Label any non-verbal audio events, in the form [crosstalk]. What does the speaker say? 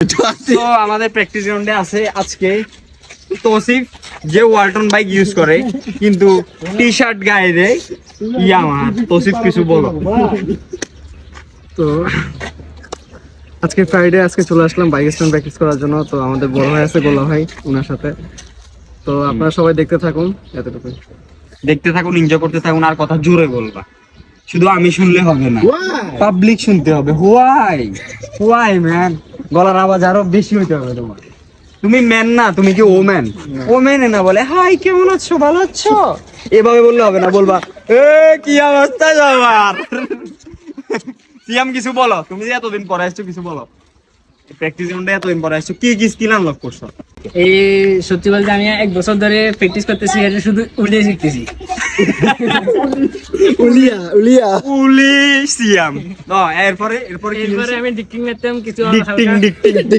তো আমাদের প্র্যাকটিস গ্রাউন্ডে আছে আজকে তৌসিফ যে ওয়ালটন বাইক ইউজ করে কিন্তু টি শার্ট গায়ে দেয় ইয়ামা তৌসিফ কিছু বলো। তো আজকে ফ্রাইডে আজকে চলে আসলাম বাইক স্ট্যান্ড প্র্যাকটিস করার জন্য। তো আমাদের বড় ভাই আছে গোলা ভাই ওনার সাথে। তো আপনারা সবাই দেখতে থাকুন এতটুকু দেখতে থাকুন এনজয় করতে থাকুন আর কথা জোরে বলবা। শুধু আমি শুনলে হবে না। পাবলিক শুনতে হবে। হোয়াই হোয়াই ম্যান গলার আওয়াজ আরও বেশি হইতে হবে তোমার। তুমি ম্যান না তুমি কি ও ম্যান ও ম্যানে না বলে হাই কেমন আছো? ভালো আছো? এভাবে বললে হবে না বলবা এ কি অবস্থা সবার? সিয়াম কিছু বলো। তুমি যে এতদিন পরে আসছো কিছু বলো। প্র্যাকটিস গ্রাউন্ডে এতদিন পরে আসছো কি কি স্কিল আনলক করছ? এই সত্যি বলতে আমি এক বছর ধরে প্র্যাকটিস করতেছি এটা শুধু উল্টে শিখতেছি। উলিয়া উলিয়া। পুলিশ সিয়াম। [laughs] এরপরে এরপরে এরপরে আমি ডিক্টিং নিতাম কিছু ডিকটিং ডিকটিং।